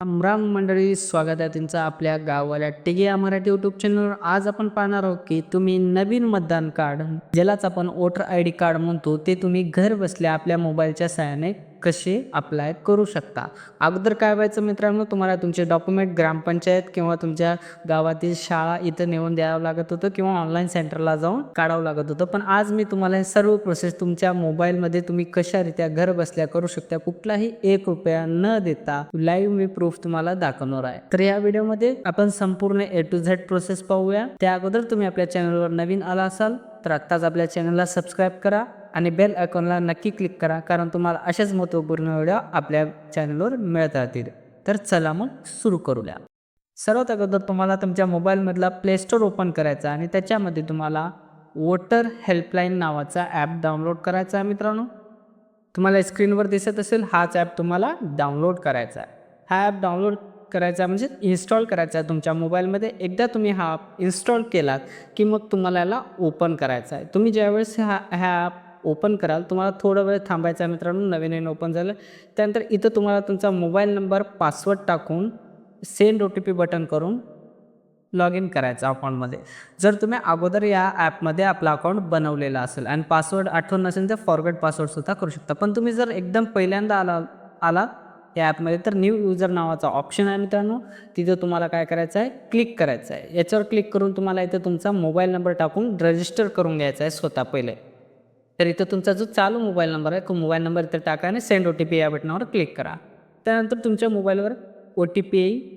राम मंडळी स्वागत आहे तुमचं आपल्या गावाला टिगिया मराठी यूट्यूब चॅनलवर आज आपण पाहणार आहोत की तुम्ही नवीन मतदान कार्ड ज्यालाच आपण वोटर आय डी कार्ड म्हणतो ते तुम्ही घर बसल्या आपल्या मोबाईलच्या सहाय्याने कशी अप्लाय करू शकता? अगोदर काय व्हायचं मित्रांनो तुम्हाला तुमचे डॉक्युमेंट ग्रामपंचायत किंवा तुमच्या गावातील शाळा इथं नेऊन द्यावं लागत होतं किंवा ऑनलाईन सेंटरला जाऊन काढावं लागत होतं. पण आज मी तुम्हाला हे सर्व प्रोसेस तुमच्या मोबाईलमध्ये तुम्ही कशारित्या घर बसल्या करू शकता कुठलाही एक रुपया न देता लाईव्ह मी प्रूफ तुम्हाला दाखवणार आहे. तर या व्हिडिओमध्ये आपण संपूर्ण ए टू झेड प्रोसेस पाहूया. त्या अगोदर तुम्ही आपल्या चॅनलवर नवीन आला असाल तर आत्ताच आपल्या चॅनलला सबस्क्राईब करा. आणि बेल आयकॉनला नक्की क्लिक करा कारण तुम्हाला अशाच महत्त्वपूर्ण व्हिडिओ आपल्या चॅनलवर मिळत राहतील. तर चला मग सुरू करूया. सर्वात अगोदर तुम्हाला तुमच्या मोबाईलमधला प्लेस्टोर ओपन करायचा आणि त्याच्यामध्ये तुम्हाला वोटर हेल्पलाईन नावाचा ॲप डाउनलोड करायचा आहे मित्रांनो. तुम्हाला स्क्रीनवर दिसत असेल हाच ॲप तुम्हाला डाउनलोड करायचा आहे. हा ॲप डाउनलोड करायचा म्हणजे इन्स्टॉल करायचा आहे तुमच्या मोबाईलमध्ये एकदा तुम्ही हा इन्स्टॉल केलात की मग तुम्हाला याला ओपन करायचा आहे. तुम्ही ज्यावेळेस हा ह्या ॲप ओपन कराल. तुम्हाला थोडा वेळ थांबायचा आहे मित्रांनो नवीन नवीन ओपन झालं. त्यानंतर इथं तुम्हाला तुमचा मोबाईल नंबर पासवर्ड टाकून send O T P button करून लॉग इन करायचं अकाउंटमध्ये. जर तुम्ही अगोदर या ॲपमध्ये आपला अकाउंट बनवलेला असेल आणि पासवर्ड आठवण नसेल तर फॉरवर्ड पासवर्डसुद्धा करू शकता. पण तुम्ही जर एकदम पहिल्यांदा आला आला या ॲपमध्ये तर न्यू युजर नावाचा ऑप्शन आहे मित्रांनो. तिथं तुम्हाला काय करायचं आहे? क्लिक करायचं आहे. याच्यावर क्लिक करून तुम्हाला इथं तुमचा मोबाईल नंबर टाकून रजिस्टर करून घ्यायचा आहे स्वतः पहिले. तर इथं तुमचा जो चालू मोबाईल नंबर आहे तो मोबाईल नंबर इथं टाका आणि सेंड ओ टी पी या बटनावर क्लिक करा. त्यानंतर तुमच्या मोबाईलवर ओ टी पी येईल.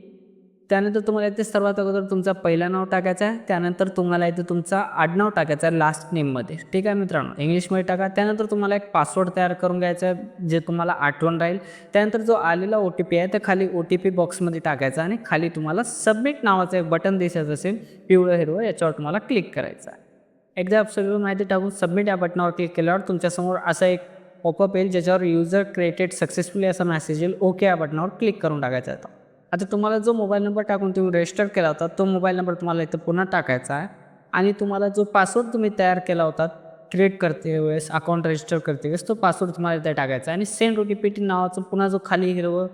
त्यानंतर तुम्हाला इथे सर्वात अगोदर तुमचा पहिला नाव टाकायचा आहे त्यानंतर तुम्हाला इथे तुमचा आडनाव टाकायचा आहे लास्ट नेममध्ये ठीक आहे मित्रांनो? इंग्लिशमध्ये टाका. त्यानंतर तुम्हाला एक पासवर्ड तयार करून घ्यायचा आहे जे तुम्हाला आठवण राहील. त्यानंतर जो आलेला ओ टी पी आहे तर खाली ओ टी पी बॉक्समध्ये टाकायचा आणि खाली तुम्हाला सबमिट नावाचं एक बटन दिसायचं असेल पिवळं हिरवं याच्यावर तुम्हाला क्लिक करायचं आहे. एकदा सर्व माहिती टाकून सबमिट या बटनावर क्लिक केल्यावर तुमच्यासमोर असा एक पॉपअप येईल ज्याच्यावर युजर क्रिएटेड सक्सेसफुली असा मेसेज येईल ओके या बटनावर क्लिक करून टाकायचा होता आता तुम्हाला जो मोबाईल नंबर टाकून तुम्ही रजिस्टर केला होता तो मोबाईल नंबर तुम्हाला इथं पुन्हा टाकायचा आहे. आणि तुम्हाला जो पासवर्ड तुम्ही तयार केला होता क्रिएट करते वेळेस अकाउंट रजिस्टर करते वेळेस तो पासवर्ड तुम्हाला इथे टाकायचा आहे. आणि send O T P T नावाचं पुन्हा जो खाली हिरवं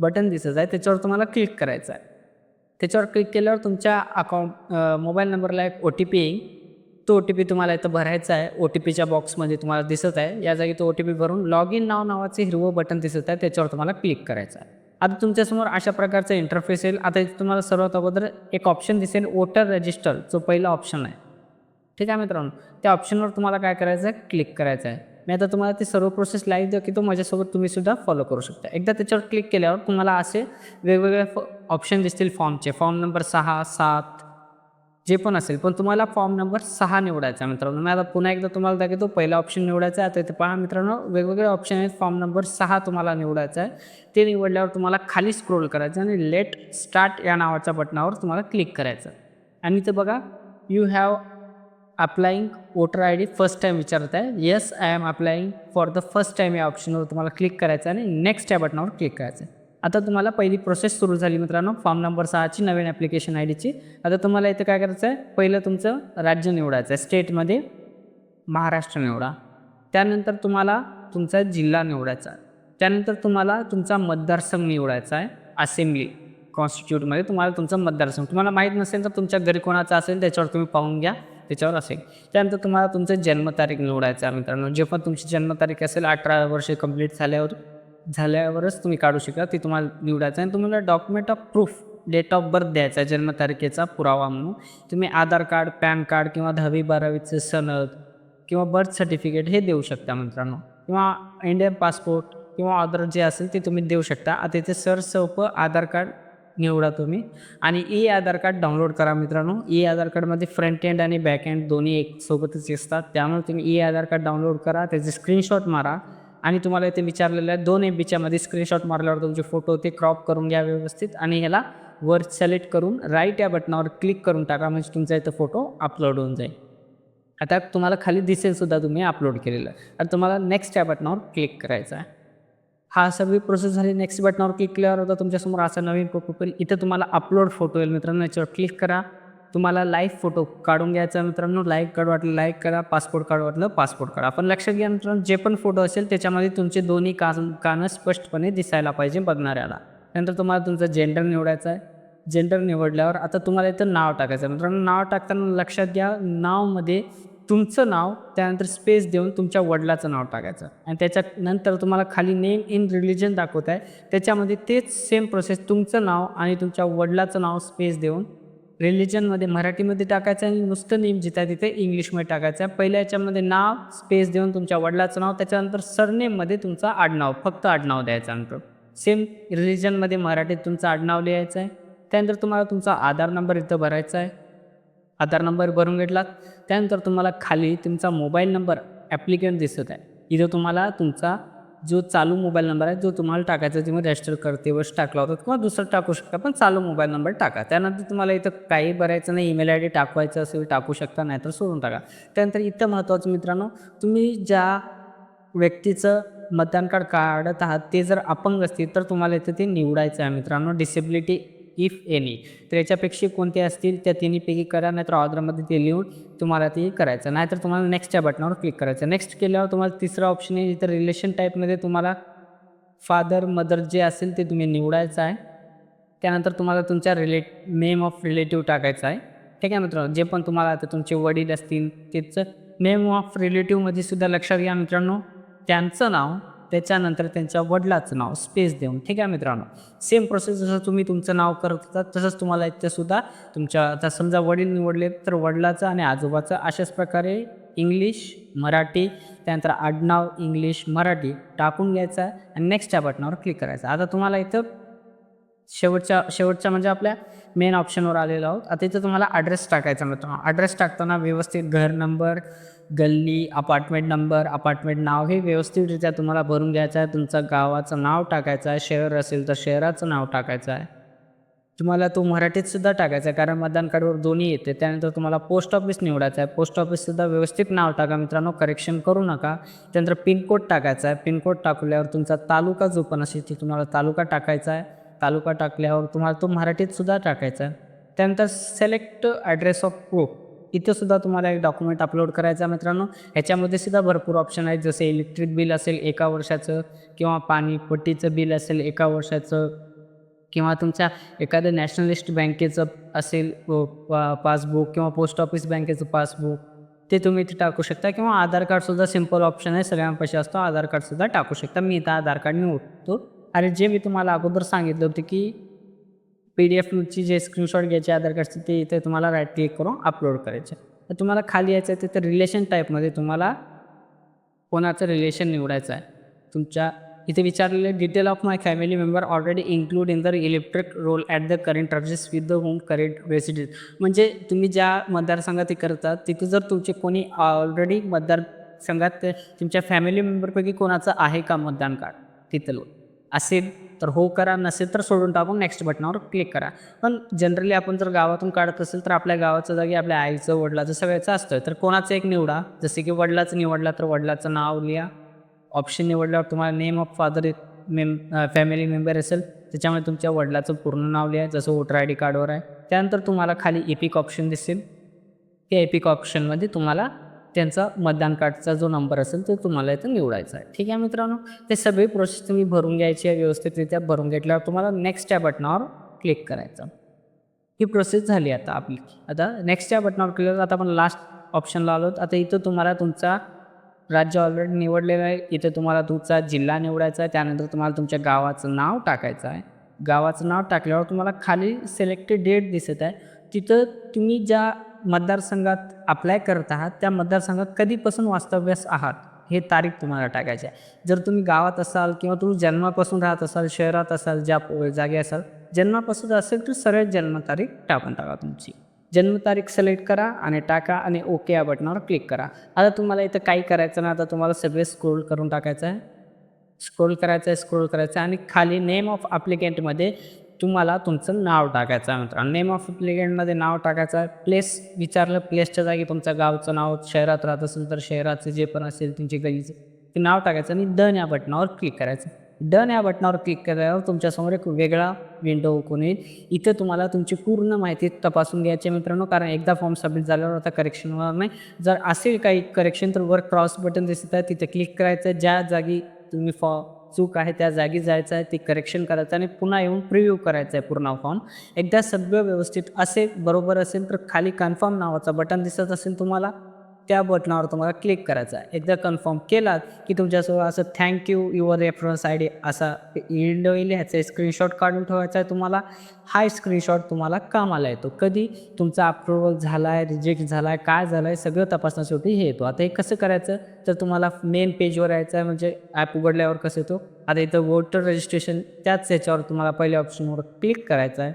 बटन दिसत आहे त्याच्यावर तुम्हाला क्लिक करायचं आहे. त्याच्यावर क्लिक केल्यावर तुमच्या अकाउंट मोबाईल नंबरला एक ओ टी पी येईल. तो ओ टी पी तुम्हाला इथं भरायचा आहे. ओ टी पीच्या बॉक्समध्ये तुम्हाला दिसत आहे. या जागी तो ओ टी पी भरून लॉग इन नाव नावाचे हिरवं बटन दिसत आहे. त्याच्यावर तुम्हाला क्लिक करायचं आहे. आता तुमच्यासमोर अशा प्रकारचं इंटरफेस येईल. आता इथे तुम्हाला सर्वात अगोदर एक ऑप्शन दिसेल. वोटर रजिस्टर जो पहिला ऑप्शन आहे. ठीक आहे मित्रांनो? त्या ऑप्शनवर तुम्हाला काय करायचं आहे? क्लिक करायचं आहे. मी आता तुम्हाला ती सर्व प्रोसेस लाईव्ह देऊ की तो माझ्यासोबत तुम्ही सुद्धा फॉलो करू शकता. एकदा त्याच्यावर क्लिक केल्यावर तुम्हाला असे वेगवेगळे ऑप्शन दिसतील फॉर्मचे फॉर्म नंबर सहा सात जे पण असेल पण तुम्हाला फॉर्म नंबर सहा निवडायचा आहे मित्रांनो. मी आता पुन्हा एकदा तुम्हाला दाखवतो पहिला ऑप्शन निवडायचा आहे आता इथे पहा मित्रांनो वेगवेगळे ऑप्शन आहेत. फॉर्म नंबर सहा तुम्हाला निवडायचा आहे. ते निवडल्यावर तुम्हाला खाली स्क्रोल करायचं आणि लेट स्टार्ट या नावाच्या बटनावर तुम्हाला क्लिक करायचं आणि इथे बघा you have applying voter I D first time विचारत आहे. Yes I am applying for the first time या ऑप्शनवर तुम्हाला क्लिक करायचं आणि नेक्स्ट या बटनावर क्लिक करायचं आता तुम्हाला पहिली प्रोसेस सुरू झाली मित्रांनो फॉर्म नंबर सहाची नवीन ॲप्लिकेशन आय डीची आता तुम्हाला इथं काय करायचं आहे? पहिलं तुमचं राज्य निवडायचं आहे. स्टेटमध्ये महाराष्ट्र निवडा. त्यानंतर तुम्हाला तुमचा जिल्हा निवडायचा आहे. त्यानंतर तुम्हाला तुमचा मतदारसंघ निवडायचा आहे. असेंब्ली कॉन्स्टिट्यूटमध्ये तुम्हाला तुमचा मतदारसंघ. तुम्हाला माहीत नसेल तर तुमच्या घरी कोणाचा असेल त्याच्यावर तुम्ही पाहून घ्या. त्याच्यावर असेल. त्यानंतर तुम्हाला तुमचं जन्मतारीख निवडायचं आहे मित्रांनो. जे पण तुमची जन्मतारीख असेल अठरा वर्षे कंप्लीट झाल्यावर झाल्यावरच तुम्ही काढू शकता. ते तुम्हाला निवडायचं आणि तुम्हाला document of proof date of birth द्यायचा आहे. जन्मतारखेचा पुरावा म्हणून. तुम्ही आधार कार्ड पॅन कार्ड किंवा दहावी बारावीचं सनद किंवा बर्थ सर्टिफिकेट हे देऊ शकता मित्रांनो. किंवा इंडियन पासपोर्ट किंवा अदर जे असेल ते तुम्ही देऊ शकता. आता इथे सरसोपं आधार कार्ड निवडा तुम्ही. आणि ई आधार कार्ड डाउनलोड करा मित्रांनो. ई आधार कार्डमध्ये फ्रंट एंड आणि बॅक एंड दोन्ही एक सोबतच असतात. त्यामुळे तुम्ही ई आधार कार्ड डाउनलोड करा. त्याचे स्क्रीनशॉट मारा. आणि तुम्हाला इथे विचारलेलं आहे दोन एम स्क्रीनशॉट मारल्यावर तुमचे फोटो ते क्रॉप करून घ्या व्यवस्थित आणि ह्याला वर सिलेक्ट करून राईट या बटनावर क्लिक करून टाका म्हणजे तुमचा इथं फोटो अपलोड होऊन जाईल. आता तुम्हाला खाली दिसेल सुद्धा तुम्ही अपलोड केलेलं. आणि तुम्हाला नेक्स्ट या बटनावर क्लिक करायचं आहे. हा सगळी प्रोसेस झाली. नेक्स्ट बटनावर क्लिक केल्यावर होता तुमच्यासमोर असा नवीन पॉपअप इथं तुम्हाला अपलोड फोटो येईल मित्रांनो. याच्यावर क्लिक करा. तुम्हाला लाईव्ह फोटो काढून घ्यायचा मित्रांनो. लाईक कार्ड वाटलं लाईक करा. पासपोर्ट कार्ड वाटलं पासपोर्ट काढा. पण लक्षात घ्या मित्रांनो जे पण फोटो असेल त्याच्यामध्ये तुमचे दोन्ही कान कानं स्पष्टपणे दिसायला पाहिजे बघणाऱ्याला. नंतर तुम्हाला तुमचं जेंडर निवडायचं आहे. जेंडर निवडल्यावर आता तुम्हाला इथं नाव टाकायचं आहे. मित्रांनो नाव टाकताना लक्षात घ्या नावमध्ये तुमचं नाव त्यानंतर स्पेस देऊन तुमच्या वडिलाचं नाव टाकायचं आणि त्याच्यानंतर तुम्हाला खाली नेम इन रिलिजन दाखवत आहे. त्याच्यामध्ये तेच सेम प्रोसेस तुमचं नाव आणि तुमच्या वडिलाचं नाव स्पेस देऊन रिलिजनमध्ये मराठीमध्ये टाकायचं आणि नुसतं नेम जिथं तिथे इंग्लिशमध्ये टाकायचं. आहे पहिल्या याच्यामध्ये नाव स्पेस देऊन तुमच्या वडिलाचं नाव त्याच्यानंतर सरनेममध्ये तुमचं आडनाव फक्त आडनाव द्यायचं नंतर सेम रिलिजनमध्ये मराठीत तुमचं आडनाव लिहायचं आहे. त्यानंतर तुम्हाला तुमचा आधार नंबर इथं भरायचा आहे. आधार नंबर भरून घेतलात. त्यानंतर तुम्हाला खाली तुमचा मोबाईल नंबर ॲप्लिकेंट दिसत आहे. इथं तुम्हाला तुमचा जो चालू मोबाईल नंबर आहे जो तुम्हाला टाकायचा तुम्ही रजिस्टर करते टाकला होता किंवा दुसरं टाकू शकता पण चालू मोबाईल नंबर टाका. त्यानंतर तुम्हाला इथं काही भरायचं नाही ईमेल आय डी टाकवायचं असेल टाकू शकता नाही तर सोडून टाका. त्यानंतर इथं महत्त्वाचं मित्रांनो तुम्ही ज्या व्यक्तीचं मतदान कार्ड काढत आहात ते जर अपंग असतील तर तुम्हाला इथं ते निवडायचं आहे मित्रांनो. डिसेबिलिटी इफ एनी तर याच्यापेक्षा कोणते असतील त्या तिन्हीपैकी करा नाहीतर ऑर्डरमध्ये ते लिहून तुम्हाला ते करायचं. नाहीतर तुम्हाला नेक्स्टच्या बटनावर क्लिक करायचं. नेक्स्ट केल्यावर तुम्हाला तिसरा ऑप्शन आहे इथं रिलेशन टाईपमध्ये तुम्हाला फादर मदर जे असेल ते तुम्ही निवडायचं आहे. त्यानंतर तुम्हाला तुमच्या रिलेट नेम ऑफ रिलेटिव्ह टाकायचं आहे. ठीक आहे मित्रांनो? जे पण तुम्हाला आता तुमचे वडील असतील त्याचं नेम ऑफ रिलेटिव्हमध्ये सुद्धा लक्षात घ्या मित्रांनो. त्यांचं नाव त्याच्यानंतर त्यांच्या वडिलाचं नाव स्पेस देऊन. ठीक आहे मित्रांनो? सेम प्रोसेस जसं तुम्ही तुमचं नाव करत होता तसंच तुम्हाला इथेसुद्धा तुमच्या आता समजा वडील निवडले तर वडिलाचं आणि आजोबाचं अशाच प्रकारे इंग्लिश मराठी त्यानंतर आडनाव इंग्लिश मराठी टाकून घ्यायचं आणि आणि नेक्स्टच्या बटनावर क्लिक करायचं. आता तुम्हाला इथं शेवटच्या शेवटच्या म्हणजे आपल्या मेन ऑप्शनवर आलेलो आहोत. आता इथं तुम्हाला ॲड्रेस टाकायचा मित्रांनो. ॲड्रेस टाकताना व्यवस्थित घर नंबर गल्ली अपार्टमेंट नंबर अपार्टमेंट नाव हे व्यवस्थितरित्या तुम्हाला भरून घ्यायचं आहे. तुमचं गावाचं नाव टाकायचं आहे. शहर असेल तर शहराचं नाव टाकायचं आहे. तुम्हाला तो मराठीतसुद्धा टाकायचा आहे. कारण मतदान कार्डवर दोन्ही येते. त्यानंतर तुम्हाला पोस्ट ऑफिस निवडायचं आहे. पोस्ट ऑफिससुद्धा व्यवस्थित नाव टाका. मित्रांनो करेक्शन करू नका. त्यानंतर पिनकोड टाकायचा आहे. पिनकोड टाकल्यावर तुमचा तालुका जो पण असेल ते तुम्हाला तालुका टाकायचा आहे. तालुका टाकल्यावर तुम्हाला तो मराठीतसुद्धा टाकायचा आहे. त्यानंतर सिलेक्ट ॲड्रेस ऑफ प्रूफ इथे सुद्धा तुम्हाला एक डॉक्युमेंट अपलोड करायचं आहे मित्रांनो. ह्याच्यामध्ये सुद्धा भरपूर ऑप्शन आहेत. जसे इलेक्ट्रिक बिल असेल एका वर्षाचं किंवा पाणी पट्टीचं बिल असेल एका वर्षाचं किंवा तुमच्या एखाद्या नॅशनलिस्ट बँकेचं असेल पासबुक किंवा पोस्ट ऑफिस बँकेचं पासबुक ते तुम्ही इथे टाकू शकता. किंवा आधार कार्डसुद्धा सिंपल ऑप्शन आहे. सगळ्यांपाशी असतो. आधार कार्डसुद्धा टाकू शकता. मी इथं आधार कार्ड निवडतो. आणि जे मी तुम्हाला अगोदर सांगितलं होतं की पी डी एफची जे स्क्रीनशॉट घ्यायचे आधार कार्डचे ते इथे तुम्हाला राईट क्लिक करून अपलोड करायचे तर तुम्हाला खाली यायचं आहे तिथे रिलेशन टाईपमध्ये तुम्हाला कोणाचं रिलेशन निवडायचं आहे. तुमच्या इथे विचारलेले detail of my family member already include in the electric roll at the current charges with the home current resident म्हणजे तुम्ही ज्या मतदारसंघात ते करतात तिथे जर तुमचे कोणी ऑलरेडी मतदारसंघात ते- तुमच्या फॅमिली मेंबरपैकी कोणाचं आहे का मतदान कार्ड तिथलं. असेल तर हो करा नसेल तर सोडून टाकून नेक्स्ट बटनावर क्लिक करा. पण जनरली आपण जर गावातून काढत असेल तर आपल्या गावाचं जागी आपल्या आईचं वडिलाचं सगळ्याचं असतं. तर कोणाचं एक निवडा. जसे की वडिलाचं निवडला तर वडिलाचं नाव लिहा. ऑप्शन निवडल्यावर तुम्हाला name of father name family member असेल. त्याच्यामुळे तुमच्या वडिलाचं पूर्ण नाव लिहा. जसं वोटर आय डी कार्डवर आहे. त्यानंतर तुम्हाला खाली एपिक ऑप्शन दिसेल. त्या एपिक ऑप्शनमध्ये तुम्हाला त्यांचा मतदान कार्डचा जो नंबर असेल तो तुम्हाला इथं निवडायचा आहे. ठीक आहे मित्रांनो? ते सगळी प्रोसेस तुम्ही भरून घ्यायची आहे व्यवस्थितरित्या भरून घेतल्यावर तुम्हाला नेक्स्ट या बटनावर क्लिक करायचं. ही प्रोसेस झाली आता आपली. आता नेक्स्ट या बटनावर क्लिक आता आपण लास्ट ऑप्शनला आलो. आता इथं तुम्हाला तुमचा राज्य ऑलरेडी निवडलेलं आहे. इथे तुम्हाला तुमचा जिल्हा निवडायचा आहे. त्यानंतर तुम्हाला तुमच्या गावाचं नाव टाकायचं आहे. गावाचं नाव टाकल्यावर तुम्हाला खाली सिलेक्टेड डेट दिसत आहे. तिथं तुम्ही ज्या मतदारसंघात अप्लाय करत आहात त्या मतदारसंघात कधीपासून वास्तव्यास आहात हे तारीख तुम्हाला टाकायची आहे. जर तुम्ही गावात असाल किंवा तुम्ही जन्मापासून राहत असाल शहरात असाल ज्या जागे जागी असाल जन्मापासून असेल तर सरळ जन्मतारीख टाकून टाका तुमची. जन्मतारीख सिलेक्ट करा आणि टाका आणि ओके या बटनावर क्लिक करा. आता तुम्हाला इथं काही करायचं नाही आता तुम्हाला सगळे स्क्रोल करून टाकायचं आहे. स्क्रोल करायचं आहे स्क्रोल करायचं आहे आणि खाली नेम ऑफ ॲप्लिकेंटमध्ये तुम्हाला तुमचं नाव टाकायचं आहे. मित्रांनो नेम ऑफ ॲप्लिकेंटमध्ये नाव टाकायचं आहे. प्लेस विचारलं प्लेसच्या जागी तुमचं गावचं नाव शहरात राहत असेल तर शहराचं जे पण असेल तुमचे गलीचं ते नाव टाकायचं आणि डन या बटनावर क्लिक करायचं. डन या बटनावर क्लिक केल्यावर तुमच्यासमोर एक वेगळा विंडो ओपन येईल इथं तुम्हाला तुमची पूर्ण माहिती तपासून घ्यायची मित्रांनो कारण एकदा फॉर्म सबमिट झाल्यावर आता करेक्शन होणार नाही. जर असेल काही करेक्शन तर वर क्रॉस बटन दिसत आहे तिथे क्लिक करायचं आहे. ज्या जागी तुम्ही फॉ चूक आहे त्या जागी जायचं आहे ती करेक्शन करायचं आणि पुन्हा येऊन प्रिव्ह्यू करायचं आहे पूर्ण फॉर्म एकदा सगळं व्यवस्थित असेल बरोबर असेल तर खाली कन्फर्म नावाचं बटन दिसत असेल तुम्हाला. त्या बटनावर तुम्हाला क्लिक करायचा आहे. एकदा कन्फर्म केलात की तुमच्यासोबत असं thank you your reference I D असा विंडो येईल ह्याचा स्क्रीनशॉट काढून ठेवायचा आहे तुम्हाला. हा स्क्रीनशॉट तुम्हाला कामाला येतो. कधी तुमचा अप्रुव्हल झाला आहे रिजेक्ट झाला आहे काय झालं आहे सगळं तपासण्यासाठी हे येतो. आता हे कसं करायचं? तर तुम्हाला मेन पेजवर यायचं आहे म्हणजे ॲप उघडल्यावर कसं येतो? आता इथं वोटर रजिस्ट्रेशन त्याच याच्यावर तुम्हाला पहिल्या ऑप्शनवर क्लिक करायचं आहे.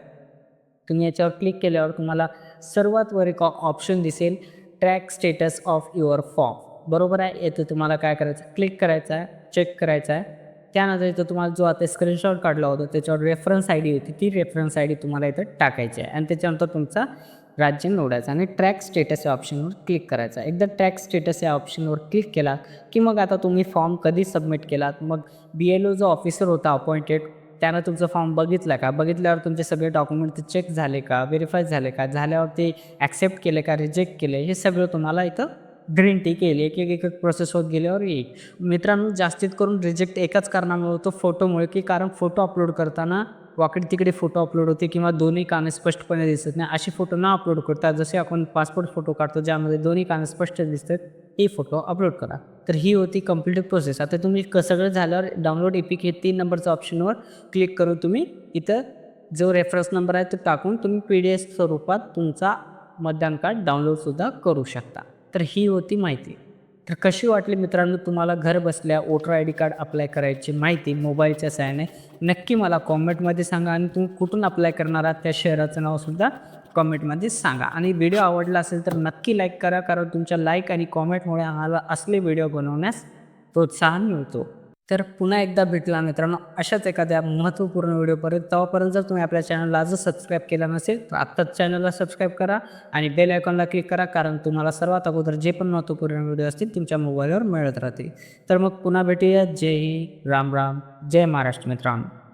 तुम्ही याच्यावर क्लिक केल्यावर तुम्हाला सर्वात वर एक ऑप्शन दिसेल. Track status of your form बरोबर आहे? येतं तुम्हाला काय करायचं क्लिक करायचं आहे. चेक करायचं आहे. त्यानंतर इथं तुम्हाला जो आता स्क्रीनशॉट काढला होता त्याच्यावर रेफरन्स आय डी होती. ती रेफरन्स आय डी तुम्हाला इथं टाकायची आहे. आणि त्याच्यानंतर तुमचा राज्य निवडायचं आणि ट्रॅक स्टेटस या ऑप्शनवर क्लिक करायचं एकदा ट्रॅक स्टेटस या ऑप्शनवर क्लिक केला की मग आता तुम्ही फॉर्म कधी सबमिट केलात? मग बी एल ओ जो ऑफिसर होता अपॉइंटेड त्यानं तुमचं फॉर्म बघितला का? बघितल्यावर तुमचे सगळे डॉक्युमेंट ते चेक झाले का? व्हेरीफाय झाले का? झाल्यावर ते ॲक्सेप्ट केले का? रिजेक्ट केले? हे सगळं तुम्हाला इथं ग्रीन टी केली. एक एक एक प्रोसेस होत गेल्यावर येईल. मित्रांनो जास्तीत करून रिजेक्ट एकाच कारणामुळे होतो फोटोमुळे की कारण फोटो अपलोड करताना वाकडे तिकडे फोटो अपलोड होते किंवा दोन्ही काने स्पष्टपणे दिसत नाही. असे फोटो न अपलोड करता जसे आपण पासपोर्ट फोटो काढतो ज्यामध्ये दोन्ही काने स्पष्ट दिसतात ते फोटो अपलोड करा. तर ही होती कंप्लीट प्रोसेस आता तुम्ही सगळं झाल्यावर डाउनलोड एपिक हे तीन नंबरच्या ऑप्शनवर क्लिक करून तुम्ही इथं जो रेफरन्स नंबर आहे तो टाकून तुम्ही पी डी एफ स्वरूपात तुमचा मतदान कार्ड डाउनलोडसुद्धा करू शकता. तर ही होती माहिती. तर कशी वाटली मित्रांनो तुम्हाला घर बसल्या voter I D card apply करायची माहिती मोबाईलच्या सहाय्याने? नक्की मला कॉमेंटमध्ये सांगा आणि तुम्ही कुठून अप्लाय करणार आहात त्या शहराचं नावसुद्धा कॉमेंटमध्ये सांगा. आणि व्हिडिओ आवडला असेल तर नक्की लाईक करा कारण तुमच्या लाईक आणि कॉमेंटमुळे आम्हाला असले व्हिडिओ बनवण्यास प्रोत्साहन मिळतो. तर पुन्हा एकदा भेटला मित्रांनो अशाच एखाद्या महत्त्वपूर्ण व्हिडिओपर्यंत तेव्हापर्यंत जर तुम्ही आपल्या चॅनलला आजच सबस्क्राईब केला नसेल तर आत्ताच चॅनलला सबस्क्राईब करा आणि बेल आयकॉनला क्लिक करा कारण तुम्हाला सर्वात अगोदर जे पण महत्त्वपूर्ण व्हिडिओ असतील तुमच्या मोबाईलवर मिळत राहतील. तर मग पुन्हा भेटूया. जय राम राम. जय महाराष्ट्र मित्रांनो.